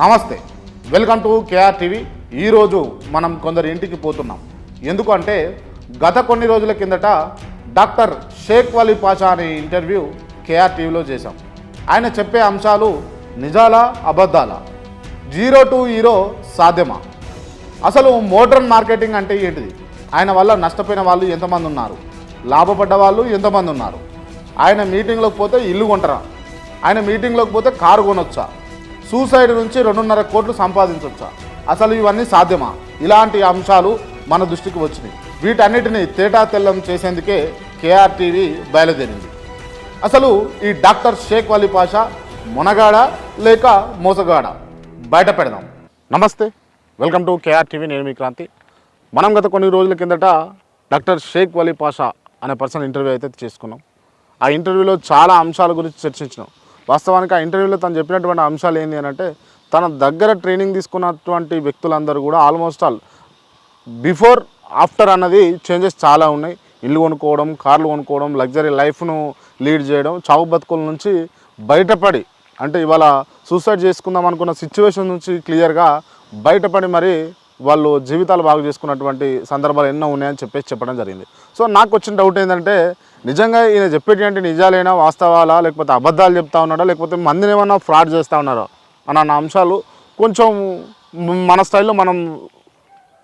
నమస్తే. Welcome to KR TV. ఈరోజు మనం కొందరి ఇంటికి పోతున్నాం. ఎందుకంటే గత కొన్ని రోజుల కిందట డాక్టర్ షేక్ వలీ పాషా అనే ఇంటర్వ్యూ కేఆర్ టీవీలో చేశాం. ఆయన చెప్పే అంశాలు నిజాలా అబద్ధాలా? జీరో టు హీరో సాధ్యమా? అసలు మోడ్రన్ మార్కెటింగ్ అంటే ఏంటిది? ఆయన వల్ల నష్టపోయిన వాళ్ళు ఎంతమంది ఉన్నారు? లాభపడ్డ వాళ్ళు ఎంతమంది ఉన్నారు? ఆయన మీటింగ్లోకి పోతే ఇల్లు కొంటారా? ఆయన మీటింగ్లోకి పోతే కారు కొనొచ్చా? సూసైడ్ నుంచి రెండున్నర కోట్లు సంపాదించవచ్చా అసలు ఇవన్నీ సాధ్యమా? ఇలాంటి అంశాలు మన దృష్టికి వచ్చినాయి. వీటన్నిటిని తేటా తెల్లం చేసేందుకే కేఆర్టీవీ బయలుదేరింది. అసలు ఈ డాక్టర్ షేక్ వలీ పాషా మునగాడ లేక మోసగాడ? బయట పెడదాం. నమస్తే. వెల్కమ్ టు కేఆర్ టీవీ నేను మీ క్రాంతి. మనం గత కొన్ని రోజుల కిందట డాక్టర్ షేక్ వలీ పాషా అనే పర్సన్ ఇంటర్వ్యూ అయితే చేసుకున్నాం. ఆ ఇంటర్వ్యూలో చాలా అంశాల గురించి చర్చించినాం. వాస్తవానికి ఆ ఇంటర్వ్యూలో తను చెప్పినటువంటి అంశాలు ఏంటి అని అంటే తన దగ్గర ట్రైనింగ్ తీసుకున్నటువంటి వ్యక్తులందరూ కూడా ఆల్మోస్ట్ ఆల్ బిఫోర్ ఆఫ్టర్ అన్నది చేంజెస్ చాలా ఉన్నాయి. ఇల్లు కొనుక్కోవడం కార్లు కొనుక్కోవడం లగ్జరీ లైఫ్ను లీడ్ చేయడం చావు బతుకుల నుంచి బయటపడి అంటే ఇవాళ సూసైడ్ చేసుకుందాం అనుకున్న సిచ్యువేషన్ నుంచి క్లియర్గా బయటపడి మరి వాళ్ళు జీవితాలు బాగు చేసుకున్నటువంటి సందర్భాలు ఎన్నో ఉన్నాయని చెప్పేసి చెప్పడం జరిగింది. సో నాకు వచ్చిన డౌట్ ఏంటంటే నిజంగా ఈయన చెప్పేటంటే నిజాలేనా వాస్తవాలా లేకపోతే అబద్ధాలు చెప్తా ఉన్నాడా లేకపోతే మందిని ఏమన్నా ఫ్రాడ్ చేస్తూ ఉన్నారా? అన్న అంశాలు కొంచెం మన స్టైల్లో మనం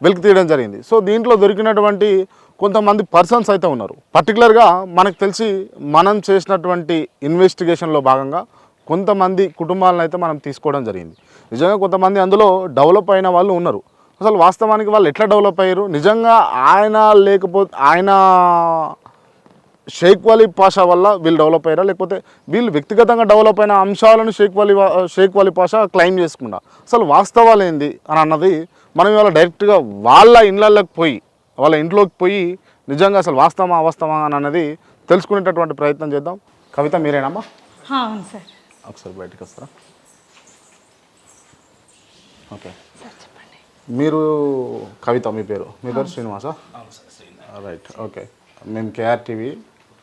వెలికి తీయడం జరిగింది. సో దీంట్లో దొరికినటువంటి కొంతమంది పర్సన్స్ అయితే ఉన్నారు. పర్టికులర్గా మనకు తెలిసి మనం చేసినటువంటి ఇన్వెస్టిగేషన్లో భాగంగా కొంతమంది కుటుంబాలను అయితే మనం తీసుకోవడం జరిగింది. నిజంగా కొంతమంది అందులో డెవలప్ అయిన వాళ్ళు ఉన్నారు. అసలు వాస్తవానికి వాళ్ళు ఎట్లా డెవలప్ అయ్యారు? నిజంగా ఆయన లేకపోతే ఆయన షేక్ వలీ పాషా వల్ల వీళ్ళు డెవలప్ అయ్యారా లేకపోతే వీళ్ళు వ్యక్తిగతంగా డెవలప్ అయిన అంశాలను షేక్ వలీ షేక్ వలీ పాషా క్లెయిమ్ చేసుకున్నా. అసలు వాస్తవాలు ఏంది అని అన్నది మనం ఇవాళ డైరెక్ట్గా వాళ్ళ ఇళ్ళకి పోయి వాళ్ళ ఇంట్లోకి పోయి నిజంగా అసలు వాస్తవమా అవాస్తవమా అని అన్నది తెలుసుకునేటటువంటి ప్రయత్నం చేద్దాం. కవిత మీరేనమ్మా? అవును సార్. ఒకసారి బయటకు వస్తారా? ఓకే. మీరు కవిత మీ పేరు? మీ పేరు శ్రీనివాసా? రైట్ ఓకే మేము కేఆర్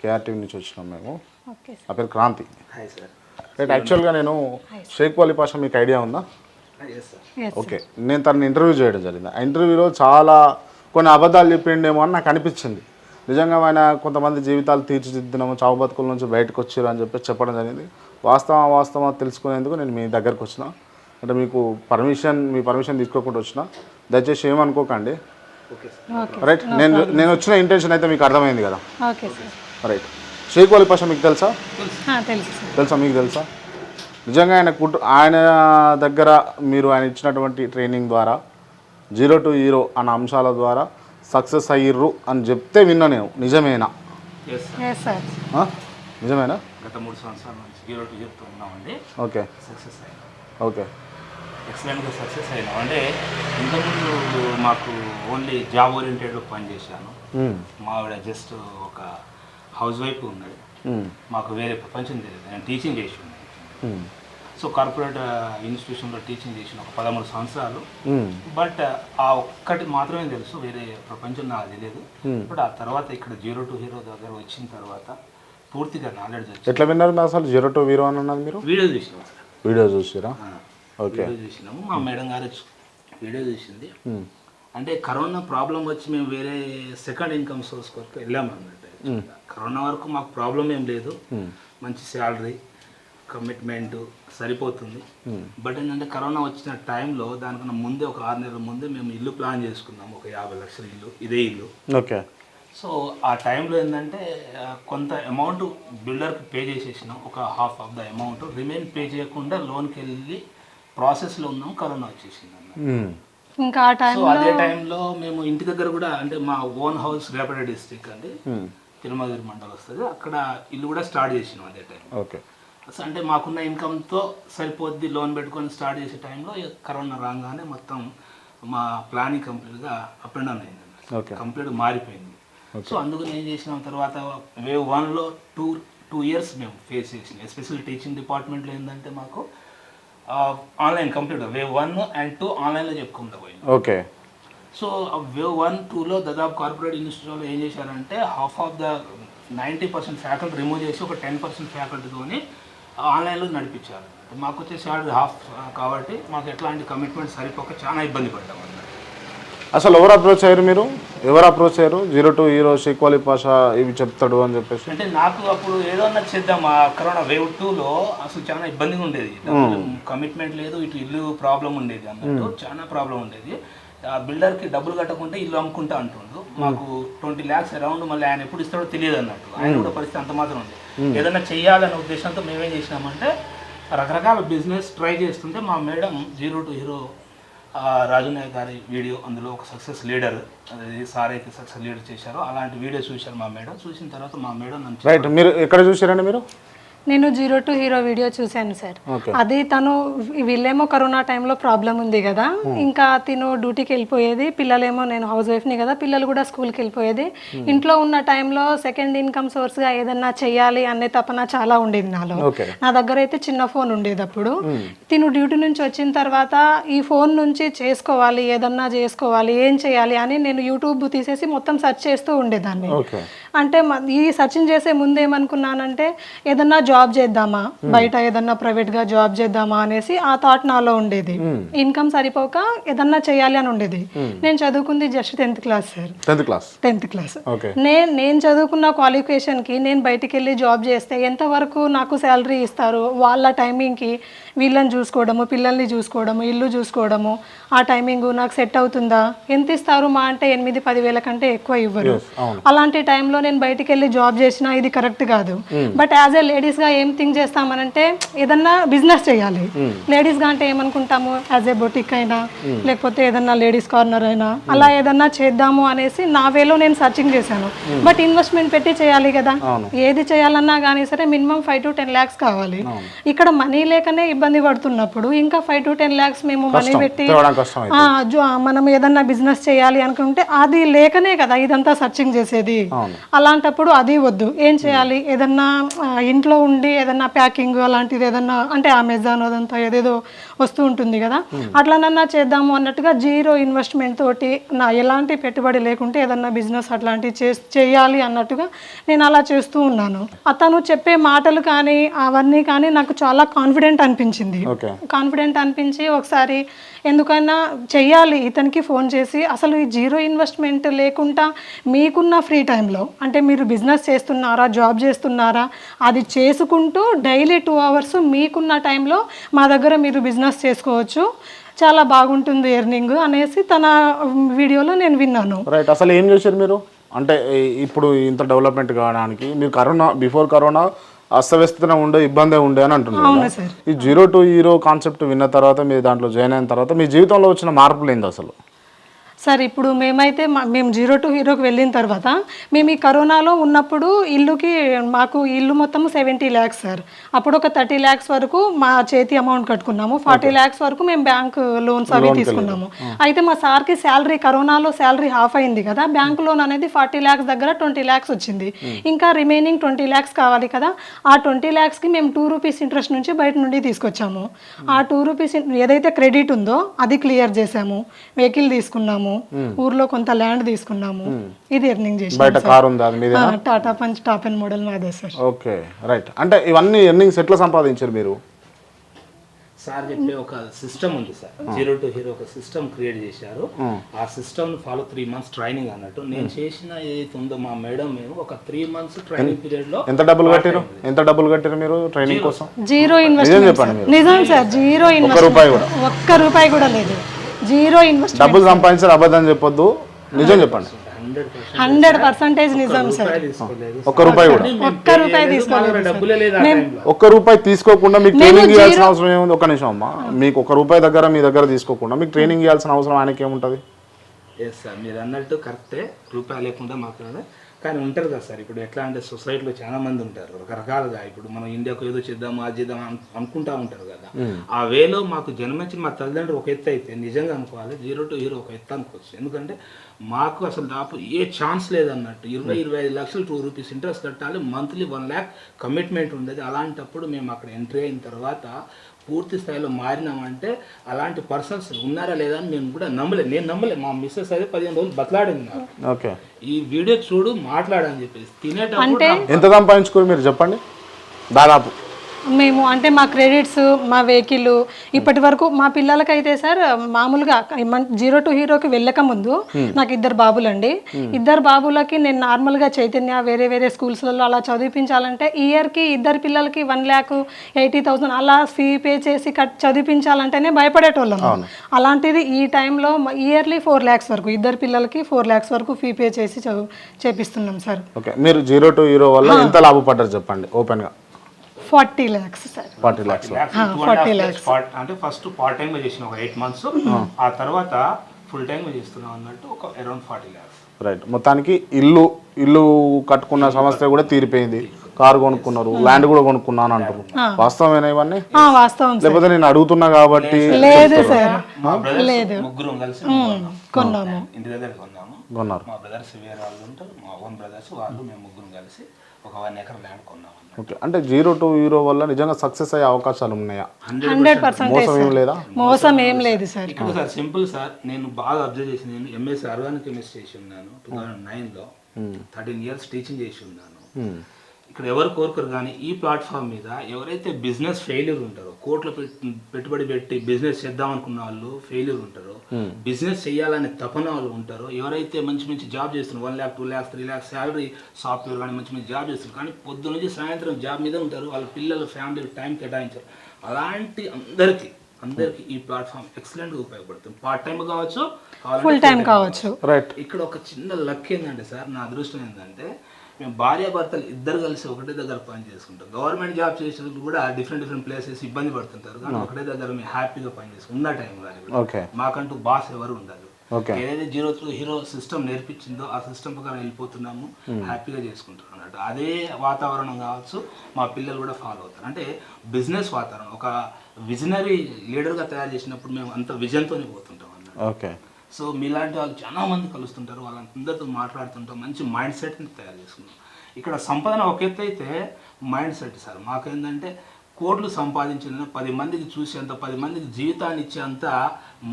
టీవీ కేఆర్ టీవీ నుంచి వచ్చినాం మేము. Okay sir. నా పేరు క్రాంతి. రైట్ యాక్చువల్గా నేను షేక్ వలీ పాషా మీకు ఐడియా ఉందా? Yes okay. నేను తనని ఇంటర్వ్యూ చేయడం జరిగింది. ఆ ఇంటర్వ్యూలో చాలా కొన్ని అబద్ధాలు చెప్పిండేమో అని నాకు అనిపించింది. నిజంగా ఆయన కొంతమంది జీవితాలు తీర్చిదిద్దినాము చావు బతుకుల నుంచి బయటకు వచ్చారు అని చెప్పి చెప్పడం జరిగింది. వాస్తవం అవాస్తవం తెలుసుకునేందుకు నేను మీ దగ్గరకు వచ్చిన. అంటే మీకు పర్మిషన్ మీ పర్మిషన్ తీసుకోకుండా వచ్చిన. దయచేసి ఏమనుకోకండి. ఓకే సార్ ఓకే రైట్ నేను నేను వచ్చిన ఇంటెన్షన్ అయితే మీకు అర్థమైంది కదా. Okay sir right Sheikh Vali Pasha మీకు తెలుసా? తెలుసు. మీకు తెలుసా? నిజంగా ఆయన కుటు ఆయన దగ్గర మీరు ఆయన ఇచ్చినటువంటి ట్రైనింగ్ ద్వారా జీరో టు హీరో అన్న అంశాల ద్వారా సక్సెస్ అయ్యిర్రు అని చెప్తే విన్నా నేను. నిజమేనా? నిజమేనా? గత మూడు సంవత్సరాల నుంచి జీరో టు చెప్తూ ఉన్నామండి. ఓకే. సక్సెస్ అయినాం. ఓకే. ఎక్సలెంట్గా సక్సెస్ అయినాం. అంటే ఇంతకుముందు మాకు ఓన్లీ జాబ్ ఓరియంటెడ్లో పనిచేశాను. మా ఆవిడ జస్ట్ ఒక హౌస్ వైఫ్ ఉన్నది మ్మ్. మాకు వేరే ప్రపంచం తెలియదు. నేను టీచింగ్ చేసి ఉన్నాను. సో కార్పొరేట్ ఇన్స్టిట్యూషన్లో టీచింగ్ చేసిన ఒక పదమూడు సంవత్సరాలు. బట్ ఆ ఒక్కటి మాత్రమే తెలుసు. వేరే ప్రపంచం నాకు తెలియదు. బట్ ఆ తర్వాత ఇక్కడ జీరో టు హీరో దగ్గర వచ్చిన తర్వాత పూర్తిగా నాలెడ్జ్ వచ్చింది. ఎట్లా విన్నారు అసలు? జీరో టు హీరో అని అన్నది మీరు? వీడియో చూసినాం వీడియో చూసిరా? ఓకే వీడియో చూసినాము. మా మేడం గారు వీడియో చూసింది. అంటే కరోనా ప్రాబ్లం వచ్చి మేము వేరే సెకండ్ ఇన్కమ్ సోర్స్ కొరకు వెళ్ళాము అన్నట్టు కరోనా వరకు మాకు ప్రాబ్లం ఏం లేదు. మంచి శాలరీ కమిట్మెంట్ సరిపోతుంది. బట్ ఏంటంటే కరోనా వచ్చిన టైంలో దానికన్నా ముందే ఒక ఆరు నెలల ముందే మేము ఇల్లు ప్లాన్ చేసుకున్నాము ఒక యాభై లక్షల ఇల్లు ఇదే ఇల్లు. ఓకే. సో ఆ టైంలో ఏంటంటే కొంత అమౌంట్ బిల్డర్కి పే చేసేసినాం. ఒక half of the amount. Remain pay చేయకుండా లోన్కి వెళ్ళి ప్రాసెస్లో ఉన్నాం. కరోనా వచ్చేసింది అన్న. ఇంకా ఆ టైం సో అదే టైంలో మేము ఇంటి దగ్గర కూడా అంటే మా ఓన్ హౌస్ రేపటి డిస్ట్రిక్ట్ అండి. తిరుమలగిరి మండలం వస్తుంది. అక్కడ ఇల్లు కూడా స్టార్ట్ చేసినాం అదే టైం ఓకే. అంటే మాకున్న ఇన్కమ్తో సరిపోద్ది లోన్ పెట్టుకొని స్టార్ట్ చేసే టైంలో కరోనా రాగానే మొత్తం మా ప్లానింగ్ కంప్లీట్గా అప్ అండ్ డౌన్ అయింది కంప్లీట్ మారిపోయింది. సో అందుకని ఏం చేసినాం. తర్వాత వేవ్ వన్లో టూ టూ ఇయర్స్ మేము ఫేస్ చేసినాం. ఎస్పెషల్ టీచింగ్ డిపార్ట్మెంట్లో ఏంటంటే మాకు online complete wave one and two ఆన్లైన్లో చెప్పుకుంటూ పోయింది ఓకే. సో వేవ్ వన్ టూలో దాదాపు కార్పొరేట్ ఇన్స్టిట్యూట్లో ఏం చేశారంటే half of the ninety percent faculty remove చేసి ఒక టెన్ పర్సెంట్ ఫ్యాకల్టీతోని ఆన్లైన్లో నడిపించారు. మాకు వచ్చే శాలరీ హాఫ్ కాబట్టి మాకు ఎట్లాంటి కమిట్మెంట్ సరిపోక చాలా ఇబ్బంది పడ్డాం అన్నమాట. అసలు ఎవరు అప్రోచ్ అయ్యారు మీరు? ఎవరు అప్రోచ్ అయ్యారు? Zero to hero Sheikh Vali Pasha ఇవి చెప్తాడు అని చెప్పేసి. అంటే నాకు అప్పుడు ఏదన్నా చేద్దాం ఆ కరోనా వేవ్ టూలో అసలు చాలా ఇబ్బందిగా ఉండేది. కమిట్మెంట్ లేదు ఇటు ఇల్లు ప్రాబ్లం ఉండేది అన్నట్టు చాలా ప్రాబ్లం ఉండేది. ఆ బిల్డర్కి డబ్బులు కట్టకుంటే ఇల్లు అమ్ముకుంటా అంటుండు. మాకు ట్వంటీ ల్యాక్స్ అరౌండ్ మళ్ళీ ఆయన ఎప్పుడు ఇస్తాడో తెలియదు అన్నట్టు. ఆయన కూడా పరిస్థితి అంత మాత్రం ఉంది. ఏదైనా చెయ్యాలనే ఉద్దేశంతో మేమేం చేసినామంటే రకరకాల బిజినెస్ ట్రై చేస్తుంటే మా madam zero to hero Raju Nayak గారి వీడియో అందులో ఒక సక్సెస్ లీడర్ అది సార్ అయితే సక్సెస్ లీడర్ చేశారో. అలాంటి వీడియో చూశారు మా మేడం. చూసిన తర్వాత మా మేడం నన్ను రైట్ మీరు ఎక్కడ చూసారండి మీరు? నేను జీరో టు హీరో వీడియో చూశాను సార్. అది తను వీళ్ళేమో కరోనా టైంలో ప్రాబ్లం ఉంది కదా. ఇంకా తిను డ్యూటీకి వెళ్ళిపోయేది. పిల్లలేమో నేను హౌస్ వైఫ్ని కదా. పిల్లలు కూడా స్కూల్కి వెళ్ళిపోయేది. ఇంట్లో ఉన్న టైంలో సెకండ్ ఇన్కమ్ సోర్స్గా ఏదన్నా చెయ్యాలి అనే తపన చాలా ఉండేది నాలో. నా దగ్గర అయితే చిన్న ఫోన్ ఉండేది అప్పుడు. తిను డ్యూటీ నుంచి వచ్చిన తర్వాత ఈ ఫోన్ నుంచి చేసుకోవాలి ఏదన్నా చేసుకోవాలి ఏం చేయాలి అని నేను యూట్యూబ్ తీసేసి మొత్తం సెర్చ్ చేస్తూ ఉండేదాన్ని. అంటే ఈ సర్చింగ్ చేసే ముందు ఏమనుకున్నానంటే ఏదన్నా జాబ్ చేద్దామా? బయట ఏదన్నా ప్రైవేట్గా జాబ్ చేద్దామా అనేసి ఆ థాట్ నాలో ఉండేది. ఇన్కమ్ సరిపోక ఏదన్నా చేయాలి అని ఉండేది. నేను చదువుకుంది just tenth class sir. Tenth class? Tenth class. నేను నేను చదువుకున్న క్వాలిఫికేషన్కి నేను బయటికి వెళ్ళి జాబ్ చేస్తే ఎంతవరకు నాకు శాలరీ ఇస్తారు? వాళ్ళ టైమింగ్కి వీళ్ళని చూసుకోవడము పిల్లల్ని చూసుకోవడము ఇల్లు చూసుకోవడము ఆ టైమింగ్ నాకు సెట్ అవుతుందా? ఎంత ఇస్తారు మా అంటే ఎనిమిది పదివేల కంటే ఎక్కువ ఇవ్వరు. అలాంటి టైంలో నేను బయటికి వెళ్ళి జాబ్ చేసినా ఇది కరెక్ట్ కాదు. బట్ యాజ్ ఏ లేడీస్గా ఏం థింక్ చేస్తామనంటే ఏదన్నా బిజినెస్ చేయాలి. లేడీస్గా అంటే ఏమనుకుంటాము? యాజ్ ఏ బొటిక్ అయినా లేకపోతే ఏదన్నా లేడీస్ కార్నర్ అయినా అలా ఏదన్నా చేద్దాము అనేసి నా వేలో నేను సర్చింగ్ చేశాను. బట్ ఇన్వెస్ట్మెంట్ పెట్టి చేయాలి కదా. ఏది చేయాలన్నా కానీ సరే minimum five to ten lakhs కావాలి. ఇక్కడ మనీ లేకనే ఇబ్బంది పడుతున్నప్పుడు ఇంకా ఫైవ్ టు టెన్ ల్యాక్స్ మేము మనీ పెట్టి మనం ఏదన్నా బిజినెస్ చేయాలి అనుకుంటే అది లేకనే కదా ఇదంతా సర్చింగ్ చేసేది. అలాంటప్పుడు అది వద్దు. ఏం చేయాలి? ఏదన్నా ఇంట్లో ఉండి ఏదన్నా ప్యాకింగ్ అలాంటిది ఏదన్నా అంటే అమెజాన్ అదంతా ఏదేదో వస్తూ ఉంటుంది కదా. అట్లనన్నా చేద్దాము అన్నట్టుగా జీరో ఇన్వెస్ట్మెంట్ తోటి నా ఎలాంటి పెట్టుబడి లేకుంటే ఏదన్నా బిజినెస్ అట్లాంటివి చే చేయాలి అన్నట్టుగా నేను అలా చేస్తూ ఉన్నాను. అతను చెప్పే మాటలు కానీ అవన్నీ కానీ నాకు చాలా కాన్ఫిడెంట్ అనిపించింది ఓకే. కాన్ఫిడెంట్ అనిపించి ఒకసారి ఎందుకన్నా చెయ్యాలి ఇతనికి ఫోన్ చేసి అసలు ఈ జీరో ఇన్వెస్ట్మెంట్ లేకుండా మీకున్న ఫ్రీ టైంలో అంటే మీరు బిజినెస్ చేస్తున్నారా జాబ్ చేస్తున్నారా అది చేసుకుంటూ డైలీ టూ అవర్స్ మీకున్న టైంలో మా దగ్గర మీరు బిజినెస్ చేసుకోవచ్చు. చాలా బాగుంటుంది ఎర్నింగ్ అనేసి తన వీడియోలో నేను విన్నాను. రైట్ అసలు ఏం చేశారు మీరు? అంటే ఇప్పుడు ఇంత డెవలప్మెంట్ కావడానికి మీరు కరోనా బిఫోర్ కరోనా అస్తవ్యస్తన ఉండే ఇబ్బంది ఉండే అని అంటున్నారు ఈ జీరో టు హీరో కాన్సెప్ట్ విన్న తర్వాత మీరు దాంట్లో జాయిన్ అయిన తర్వాత మీ జీవితంలో వచ్చిన మార్పులు ఏంది అసలు? సార్ ఇప్పుడు మేమైతే మేము జీరో టు హీరోకి వెళ్ళిన తర్వాత మేము ఈ కరోనాలో ఉన్నప్పుడు ఇల్లుకి మాకు ఇల్లు మొత్తం సెవెంటీ ల్యాక్స్ సార్. అప్పుడు ఒక థర్టీ ల్యాక్స్ వరకు మా చేతి అమౌంట్ కట్టుకున్నాము. ఫార్టీ ల్యాక్స్ వరకు మేము బ్యాంక్ లోన్స్ అవి తీసుకున్నాము. అయితే మా సార్కి శాలరీ కరోనాలో శాలరీ హాఫ్ అయింది కదా బ్యాంక్ లోన్ అనేది ఫార్టీ ల్యాక్స్ దగ్గర ట్వంటీ ల్యాక్స్ వచ్చింది. ఇంకా రిమైనింగ్ ట్వంటీ ల్యాక్స్ కావాలి కదా ఆ ట్వంటీ ల్యాక్స్కి మేము టూ రూపీస్ ఇంట్రెస్ట్ నుంచి బయట నుండి తీసుకొచ్చాము. ఆ టూ రూపీస్ ఏదైతే క్రెడిట్ ఉందో అది క్లియర్ చేసాము. వెహికల్ తీసుకున్నాము. ఊర్లో కొంత ల్యాండ్ తీసుకున్నాము. ఇది ఎర్నింగ్ చేసి బయట కార్ ఉంది అది మీద Tata Punch top and model మాదే సార్. Okay right. అంటే ఇవన్నీ ఎర్నింగ్స్ ఎట్లా సంపాదించారు మీరు? సార్ చెప్పే ఒక సిస్టమ్ ఉంది సార్. జీరో టు హీరో ఒక సిస్టమ్ క్రియేట్ చేశారు. ఆ system follow three months training అన్నట్టు. నేను చేసిన ఏదైతే ఉందో మా మేడం మేము ఒక త్రీ మంత్స్ ట్రైనింగ్ పీరియడ్లో ఎంత డబ్బులు కట్టారు ఎంత డబ్బులు కట్టారు మీరు ట్రైనింగ్ కోసం? జీరో ఇన్వెస్ట్మెంట్ నిజం సార్ జీరో ఒక్క ఇన్వెస్ట్మెంట్ రూపాయి కూడా. ఒక్క రూపాయి కూడా లేదు. జీరో ఇన్వెస్ట్మెంట్ డబ్బులు సంపాదించారు అబద్ధం చెప్పొద్దు. నిజం చెప్పండి. హండ్రెడ్ పర్సెంట్ హండ్రెడ్ పర్సెంటేజ్ నిజం సార్ ఒక్క రూపాయి కూడా. ఒక్క రూపాయి తీసుకోలేదు ఒక్క రూపాయి తీసుకోకుండా మీకు ట్రైనింగ్ ఇవ్వాల్సిన అవసరం ఏముంది? ఒక్క నిమిషం అమ్మా. మీకు ఒక రూపాయి దగ్గర మీ దగ్గర తీసుకోకుండా మీకు ట్రైనింగ్ ఇవ్వాల్సిన అవసరం ఆయనకి ఏముంటుంది ఎస్ సార్ మీరు అన్నట్టు కరెక్టే రూపాయి లేకుండా మాకు కానీ ఉంటారు కదా సార్. ఇప్పుడు ఎట్లా అంటే సొసైటీలో చాలా మంది ఉంటారు. రకరకాలుగా ఇప్పుడు మనం ఇండియాకు ఏదో చేద్దాం అది చేద్దాం అను- అనుకుంటా ఉంటారు కదా. ఆ వేలో మాకు జన్మించిన మా తల్లిదండ్రులు ఒక ఎత్తు అయితే నిజంగా అనుకోవాలి జీరో టు హీరో ఒక ఎత్తు అనుకోవచ్చు. ఎందుకంటే మాకు అసలు దాపు ఏ ఛాన్స్ లేదన్నట్టు. ఇరవై ఇరవై ఐదు లక్షలు టూ రూపీస్ ఇంట్రెస్ట్ కట్టాలి మంత్లీ వన్ ల్యాక్ కమిట్మెంట్ ఉండేది. అలాంటప్పుడు మేము అక్కడ ఎంట్రీ అయిన తర్వాత పూర్తి స్థాయిలో మారినామంటే అలాంటి పర్సన్స్ ఉన్నారా లేదా అని నేను కూడా నమ్మలే నేను నమ్మలే మా మిస్సెస్ అయితే పదిహేను రోజులు బతలాడింది నాకు. ఓకే. ఈ వీడియో చూడు మాట్లాడని చెప్పేసి. తినేటప్పుడు ఎంత సంపాదించుకోరు మీరు? చెప్పండి. దాదాపు. మేము అంటే మా క్రెడిట్స్ మా వెహికల్ ఇప్పటి వరకు మా పిల్లలకైతే సార్ మామూలుగా జీరో టు హీరోకి వెళ్ళక ముందు నాకు ఇద్దరు బాబులండి. ఇద్దరు బాబులకి నేను నార్మల్గా చైతన్య వేరే వేరే స్కూల్స్లలో అలా చదివించాలంటే ఇయర్కి ఇద్దరు పిల్లలకి వన్ ల్యాక్ ఎయిటీ థౌసండ్ అలా ఫీ పే చేసి కట్ చదివించాలంటేనే భయపడేటోళ్ళం. అలాంటిది ఈ టైంలో ఇయర్లీ ఫోర్ ల్యాక్స్ వరకు ఇద్దరు పిల్లలకి ఫోర్ ల్యాక్స్ వరకు ఫీ పే చేసి చదువు చేపిస్తున్నాం సార్. ఓకే. మీరు జీరో టు హీరో వల్ల ఎంత లాభపడ్డారు చెప్పండి ఓపెన్గా? Forty lakhs sir. Forty lakhs. అంటే ఫస్ట్ పార్ట్ టైం చేసిన ఒక ఎయిట్ మంత్స్ ఆ. తర్వాత ఫుల్ టైం చేస్తున్నాం అన్నట్టు ఒక అరౌండ్ ఫార్టీ ల్యాక్స్. రైట్ మొత్తానికి ఇల్లు ఇల్లు కట్టుకున్న సమస్య కూడా తీరిపోయింది. కారు కొనుక్కున్నారు ల్యాండ్ కూడా కొనుక్కున్నాను అంటారు. వాస్తవమేనా ఇవన్నీ? వాస్తవం లేకపోతే నేను అడుగుతున్నా కాబట్టి లేదు సార్. మా బ్రదర్స్ ముగ్గురు కలిసి కొన్నాము. ఇంటి దగ్గర కొన్నాము. కొన్నారు. మా బ్రదర్స్ వేరే వాళ్ళు ఉంటారు మా ఓన్ బ్రదర్స్ వాళ్ళు మేము ముగ్గురు కలిసి ఒక వన్ ఎకర్ ల్యాండ్. ఓకే. అంటే జీరో టు హీరో వల్ల నిజంగా సక్సెస్ అయ్యే అవకాశాలు ఉన్నాయా? Hundred percent. మోసం ఏం లేదా? మోసం ఏం లేదు సార్. ఇక్కడ సార్ సింపుల్ సార్ నేను బాగా అబ్జర్వ్ చేసింది నేను ఎంఎస్ ఆర్గానిక్ కెమిస్ట్రీ చేసి ఉన్నాను. టూ థౌజండ్ నైన్లో థర్టీన్ ఇయర్స్ టీచింగ్ చేసి ఉన్నాను. ఇక్కడ ఎవరు కోరుకోరు కానీ ఈ ప్లాట్ఫామ్ మీద ఎవరైతే బిజినెస్ ఫెయిల్యూర్ ఉంటారో కోట్లు పెట్టి పెట్టుబడి పెట్టి బిజినెస్ చేద్దాం అనుకున్న వాళ్ళు ఫెయిల్యూర్ ఉంటారో బిజినెస్ చేయాలనే తపన వాళ్ళు ఉంటారో ఎవరైతే మంచి మంచి జాబ్ చేస్తున్నారు one lakh two lakhs three lakhs salary software కానీ మంచి మంచి జాబ్ చేస్తున్నారు కానీ పొద్దు నుంచి సాయంత్రం జాబ్ మీద ఉంటారు వాళ్ళ పిల్లలు ఫ్యామిలీ టైం కేటాయించారు. అలాంటి అందరికీ అందరికీ ఈ ప్లాట్ఫామ్ ఎక్సలెంట్గా ఉపయోగపడుతుంది. పార్ట్ టైం కావచ్చు ఫుల్ టైం కావచ్చు. రైట్ ఇక్కడ ఒక చిన్న లక్ ఏంటంటే సార్ నా అదృష్టం ఏంటంటే మేము భార్యాభర్తలు ఇద్దరు కలిసి ఒకటే దగ్గర పని చేసుకుంటాం. గవర్నమెంట్ జాబ్ చేసే వాళ్ళు కూడా డిఫరెంట్ డిఫరెంట్ ప్లేసెస్ ఇబ్బంది పడుతుంటారు. కానీ ఒకటే దగ్గర మేము హ్యాపీగా పని చేసుకుంటాం. ఉన్న టైం కానీ మాకంటూ బాస్ ఎవరు ఉండదు ఓకే ఏదైతే జీరో త్రూ హీరో సిస్టమ్ నేర్పించిందో ఆ సిస్టమ్ ప్రకారం వెళ్ళిపోతున్నాము. హ్యాపీగా చేసుకుంటాం అన్నట్టు. అదే వాతావరణం కావచ్చు మా పిల్లలు కూడా ఫాలో అవుతారు. అంటే బిజినెస్ వాతావరణం. ఒక విజనరీ లీడర్గా తయారు చేసినప్పుడు మేము అంత విజన్తోనే పోతుంటాం అన్నట్టు. ఓకే సో మీలాంటి వాళ్ళు చాలా మంది కలుస్తుంటారు వాళ్ళందరితో మాట్లాడుతుంటాం మంచి మైండ్ సెట్ని తయారు చేసుకున్నాం ఇక్కడ సంపాదన ఒక ఎత్తు అయితే మైండ్ సెట్ సార్. మాకేంటంటే కోట్లు సంపాదించిన పది మందికి చూసేంత పది మందికి జీవితాన్ని ఇచ్చేంత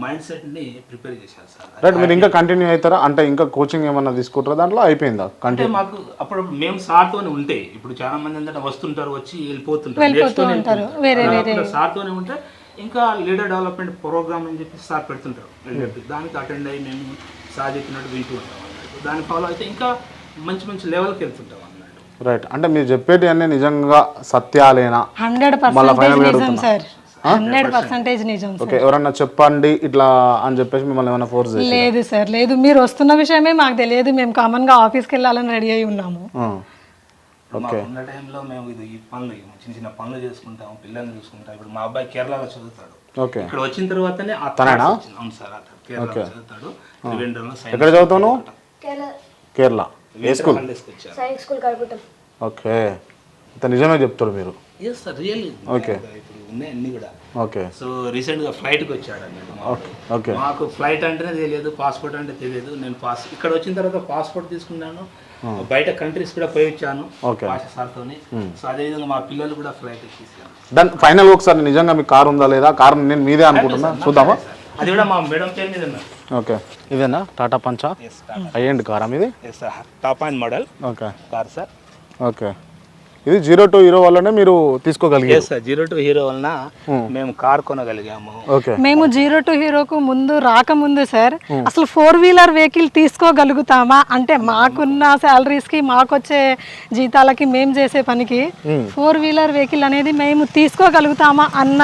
మైండ్ సెట్ని ప్రిపేర్ చేశారు సార్. రైట్ మీరు ఇంకా కంటిన్యూ అవుతారా? అంటే ఇంకా కోచింగ్ ఏమన్నా తీసుకుంటారా? దాంట్లో అయిపోయిందా? అంటే కంటిన్యూ మాకు అప్పుడు మేము సార్తోనే ఉంటే ఇప్పుడు చాలా మంది ఏంటంటే వస్తుంటారు వచ్చి వెళ్ళిపోతుంటారు సార్తోనే ఉంటే ఇంకా లీడర్ డెవలప్మెంట్ ప్రోగ్రామ్ అని చెప్పి సార్ పెడుతుంటారు. అని చెప్పి దానికి అటెండ్ అయ్యి మేము సార్ చెప్పినట్టు వింటూ ఉంటాం అన్నట్టు. దాన్ని ఫాలో అయితే ఇంకా మంచి మంచి లెవెల్కి వెళ్తుంటాం అన్నట్టు. రైట్ అంటే మీరు చెప్పేటి అన్నీ నిజంగా సత్యాలేనా? హండ్రెడ్ పర్సెంటేజ్ నిజం సార్. హండ్రెడ్ పర్సెంటేజ్ నిజం సార్. ఓకే ఎవరన్నా చెప్పండి ఇట్లా అని చెప్పేసి మిమ్మల్ని ఏమైనా ఫోర్స్ లేదు సార్ లేదు. మీరు వస్తున్న విషయమే మాకు తెలియదు. మేము కామన్గా ఆఫీస్కి వెళ్ళాలని రెడీ అయి ఉన్నాము. మాకు ఉన్న టైంలో మేము ఇది ఈ పనులు చిన్న చిన్న పనులు చేసుకుంటాం పిల్లల్ని చూసుకుంటాం ఇప్పుడు మా అబ్బాయి కేరళలో చదువుతాడు. ఓకే. ఇక్కడ వచ్చిన తర్వాతనే. అవును సార్ అతను కేరళలో చదువుతాడు. త్రివేంద్రంలో ఎక్కడ నువ్వు? కేరళ. కేరళ. ఏ స్కూల్? ఓకే. ఇంత నిజమే చెప్తాడు మీరు. ఎస్ ఉన్నాయి అన్ని కూడా. ఓకే. సో రీసెంట్గా ఫ్లైట్కి వచ్చాడు వాడు. ఓకే మాకు ఫ్లైట్ అంటేనే తెలియదు పాస్పోర్ట్ అంటే తెలియదు. నేను పాస్ ఇక్కడ వచ్చిన తర్వాత పాస్పోర్ట్ తీసుకున్నాను. బయట కంట్రీస్ కూడా పోయి వచ్చాను. భాష సార్తోని. సో అదేవిధంగా మా పిల్లలు కూడా ఫ్లైట్ ఎక్కిస్తాను దాని ఫైనల్ ఒకసారి నిజంగా మీ కార్ ఉందా లేదా? కార్ నేను మీదే అనుకుంటున్నా. చూద్దామా? అది కూడా మా మేడం పేరు మీద ఓకే. ఇదేనా టాటా పంచా అయ్యండి కారా మీది? Yes sir top and model okay. Car sir okay. ఇది జీరో టు హీరో వల్లనే మీరు తీసుకోగలిగారు. సార్ జీరో టు హీరో వలన మేము కార్ కొనగలిగాము. ఓకే మేము జీరో టు హీరోకు ముందు రాకముందు సార్ అసలు ఫోర్ వీలర్ వెహికల్ తీసుకోగలుగుతామా? అంటే మాకున్న సాలరీస్కి మాకు వచ్చే జీతాలకి మేము చేసే పనికి ఫోర్ వీలర్ వెహికల్ అనేది మేము తీసుకోగలుగుతామా అన్న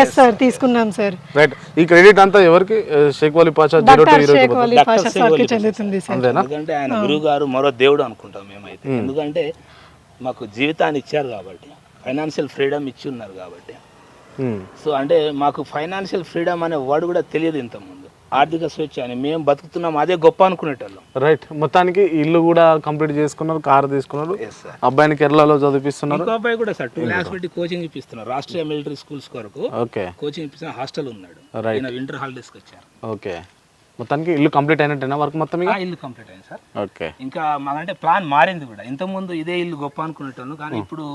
ఎస్ సార్ తీసుకున్నాం సార్ రైట్ ఈ క్రెడిట్ అంతా ఎవరికి? Sheikh Vali Pasha zero to doctor hero Sheikh Vali Pasha సార్కి చెందుతుంది సార్ ఎందుకంటే ఆయన గురువు గారు మరో దేవుడు అనుకుంటాం మేమైతే. ఎందుకంటే మాకు జీవితాన్ని ఇచ్చారు కాబట్టి ఫైనాన్షియల్ ఫ్రీడమ్ ఇచ్చి ఉన్నారు కాబట్టి. సో అంటే మాకు ఫైనాన్షియల్ ఫ్రీడమ్ అనే వర్డ్ కూడా తెలియదు ఇంతకుముందు. ఆర్థిక స్వేచ్ఛ అని మేము బతుకుతున్నాం అదే గొప్ప అనుకునేటోళ్ళం. రైట్ మొత్తానికి ఇల్లు కూడా కంప్లీట్ చేసుకున్నారు కార్ తీసుకున్నారు. అబ్బాయిని కేరళలో చదివిస్తున్నారు ఇంకో అబ్బాయి కూడా సార్ టూ ల్యాక్స్ పెట్టి కోచింగ్ ఇప్పిస్తున్నారు. రాష్ట్రీయ మిలిటరీ స్కూల్స్ కొరకు ఓకే కోచింగ్ ఇప్పిస్తున్న హాస్టల్ ఉన్నాడు. వింటర్ హాలిడేస్కి వచ్చారు. ఓకే మొత్తానికి ఇల్లు కంప్లీట్ అయినట్టేనా వర్క్ మొత్తం ఇక? ఆ ఇల్లు కంప్లీట్ అయింది సార్. ఓకే. ఇంకా మాకంటే ప్లాన్ మారింది కూడా. ఇంతకుముందు ఇదే ఇల్లు గొప్ప అనుకునేటోళ్ళు కానీ ఇప్పుడు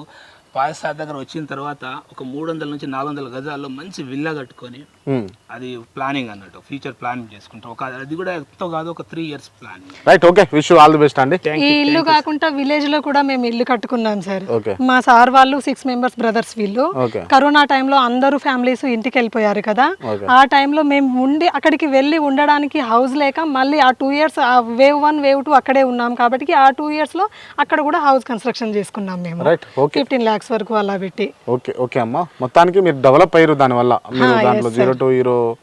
పాయసార్ దగ్గర వచ్చిన తర్వాత ఒక మూడు వందల నుంచి నాలుగు వందల గజాల్లో మంచి విల్లా కట్టుకొని ఉమ్. అది ప్లానింగ్ అన్నట్టు ఫ్యూచర్ ప్లానింగ్ చేసుకుంటాం. ఒక అది కూడా ఎంతో కాదు ఒక three years planning right okay wish all the best అండి ఈ ఇల్లు కాకుండా విలేజ్లో కూడా మేము ఇల్లు కట్టుకున్నాం సార్ మా సార్ వాళ్ళు సిక్స్ మెంబర్స్ బ్రదర్స్ వీళ్ళు. కరోనా టైంలో అందరూ ఫ్యామిలీస్ ఇంటికి వెళ్ళిపోయారు కదా. ఆ టైంలో మేము ఉండి అక్కడికి వెళ్ళి ఉండడానికి హౌస్ లేక మళ్ళీ ఆ టూ ఇయర్స్ ఆ వేవ్ వన్ వేవ్ టూ అక్కడే ఉన్నాం. కాబట్టి ఆ టూ ఇయర్స్లో అక్కడ కూడా హౌస్ కన్స్ట్రక్షన్ చేసుకున్నాం మేము. ఫిఫ్టీన్ లాక్స్ వరకు అలా పెట్టి. ఓకే ఓకే అమ్మా. మొత్తానికి మీరు డెవలప్ అయ్యారు దానివల్ల. మీరు దాంట్లో zero to hero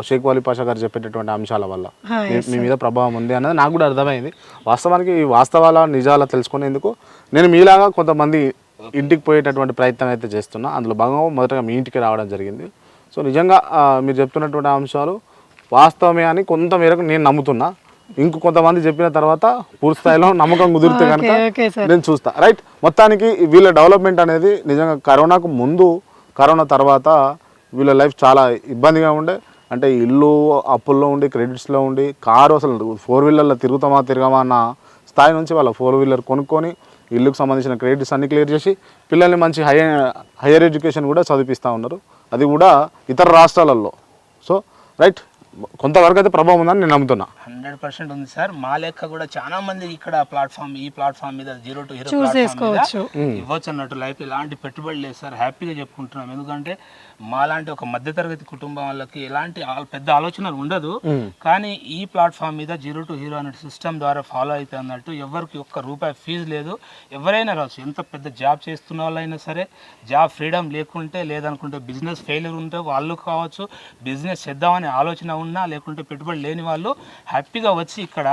Sheikh Vali Pasha garu చెప్పేటటువంటి అంశాల వల్ల. మీ- మీద ప్రభావం ఉంది అన్నది నాకు కూడా అర్థమైంది. వాస్తవానికి ఈ వాస్తవాల నిజాల తెలుసుకునేందుకు నేను మీలాగా కొంతమంది ఇంటికి పోయేటటువంటి ప్రయత్నం అయితే చేస్తున్నా. అందులో భాగంగా మొదటగా మీ ఇంటికి రావడం జరిగింది. సో నిజంగా మీరు చెప్తున్నటువంటి అంశాలు వాస్తవమే అని కొంత మేరకు నేను నమ్ముతున్నా. ఇంకో కొంతమంది చెప్పిన తర్వాత పూర్తి స్థాయిలో నమ్మకం కుదిరితే కనుక నేను చూస్తా. రైట్ మొత్తానికి వీళ్ళ డెవలప్మెంట్ అనేది నిజంగా కరోనాకు ముందు కరోనా తర్వాత వీళ్ళ లైఫ్ చాలా ఇబ్బందిగా ఉండే. అంటే ఇల్లు అప్పుల్లో ఉండి క్రెడిట్స్లో ఉండి కారు అసలు ఫోర్ వీలర్లో తిరుగుతామా తిరగమా అన్న స్థాయి నుంచి వాళ్ళ ఫోర్ వీలర్ కొనుక్కొని ఇల్లుకు సంబంధించిన క్రెడిట్స్ అన్ని క్లియర్ చేసి పిల్లల్ని మంచి హై హైయర్ ఎడ్యుకేషన్ కూడా చదివిస్తూ ఉన్నారు. అది కూడా ఇతర రాష్ట్రాలలో. So right? కొంతవరకు అయితే ప్రభావం ఉందని నేను నమ్ముతున్నా. హండ్రెడ్ పర్సెంట్ ఉంది సార్. మా లెక్క కూడా చాలా మంది ఇక్కడ ప్లాట్ఫామ్ ఈ ప్లాట్ఫామ్ మీద జీరో టు హీరో. ఇవ్వచ్చు అన్నట్టు లైఫ్. ఎలాంటి పెట్టుబడి లేదు సార్. హ్యాపీగా చెప్పుకుంటున్నాం. ఎందుకంటే మాలాంటి ఒక మధ్యతరగతి కుటుంబం వాళ్ళకి ఎలాంటి పెద్ద ఆలోచన ఉండదు. కానీ ఈ ప్లాట్ఫామ్ మీద జీరో టు హీరో అనే సిస్టమ్ ద్వారా ఫాలో అయితే అన్నట్టు ఎవరికి ఒక్క రూపాయి ఫీజు లేదు. ఎవరైనా రావచ్చు. ఎంత పెద్ద జాబ్ చేస్తున్న వాళ్ళైనా సరే జాబ్ ఫ్రీడమ్ లేకుంటే లేదనుకుంటే బిజినెస్ ఫెయిల్యూర్ ఉంటే వాళ్ళు కావచ్చు బిజినెస్ చేద్దామనే ఆలోచన ఉన్నా లేకుంటే పెట్టుబడి లేని వాళ్ళు హ్యాపీగా వచ్చి ఇక్కడ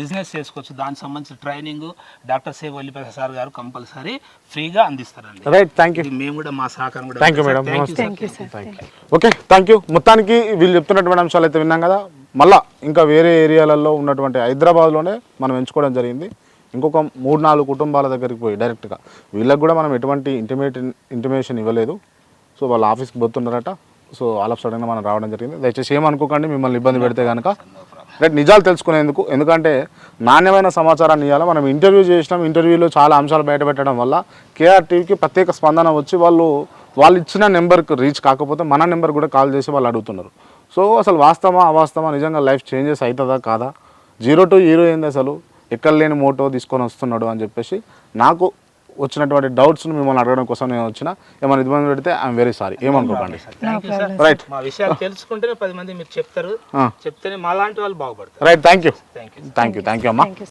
బిజినెస్ చేసుకోవచ్చు. దానికి సంబంధించిన ట్రైనింగ్ డాక్టర్ సేవ్ వల్లిపేట సార్ గారు కంపల్సరీ ఫ్రీగా అందిస్తారండి. రైట్ థ్యాంక్ యూ మేము కూడా మా సహకారం కూడా thank you madam okay thank you మొత్తానికి వీళ్ళు చెప్తున్నటువంటి అంశాలు అయితే విన్నాం కదా మళ్ళా ఇంకా వేరే ఏరియాలలో ఉన్నటువంటి హైదరాబాద్లోనే మనం ఎంచుకోవడం జరిగింది. ఇంకొక మూడు నాలుగు కుటుంబాల దగ్గరికి పోయి డైరెక్ట్గా. వీళ్ళకి కూడా మనం ఎటువంటి ఇంటిమేట్ ఇంటిమేషన్ ఇవ్వలేదు. సో వాళ్ళ ఆఫీస్కి పోతున్నారట. సో ఆల్ ఆఫ్ సడన్గా మనం రావడం జరిగింది. దయచేసి ఏమనుకోకండి మిమ్మల్ని ఇబ్బంది పెడితే కనుక అంటే నిజాలు తెలుసుకునేందుకు ఎందుకంటే నాణ్యమైన సమాచారాన్ని ఇవ్వాలి మనం ఇంటర్వ్యూ చేసినాం ఇంటర్వ్యూలో చాలా అంశాలు బయటపెట్టడం వల్ల కేఆర్టీవీకి ప్రత్యేక స్పందన వచ్చి వాళ్ళు వాళ్ళు ఇచ్చిన నెంబర్కి రీచ్ కాకపోతే మన నెంబర్ కూడా కాల్ చేసి వాళ్ళు అడుగుతున్నారు. సో అసలు వాస్తవమా అవాస్తవమా నిజంగా లైఫ్ చేంజెస్ అవుతుందా కాదా? జీరో టు హీరో ఏంది అసలు? ఎక్కడ లేని మోటో తీసుకొని వస్తున్నాడు అని చెప్పేసి నాకు వచ్చినటువంటి డౌట్స్ని మిమ్మల్ని అడగడం కోసం నేను వచ్చిన. ఏమైనా ఇబ్బంది పెడితే ఐఎమ్ వెరీ సారీ. ఏమనుకోకండి. రైట్ మా విషయాలు తెలుసుకుంటేనే పది మంది మీరు చెప్తారు. చెప్తేనే మా లాంటి వాళ్ళు బాగుపడతారు. Right thank you thank you thank you thank you అమ్మా.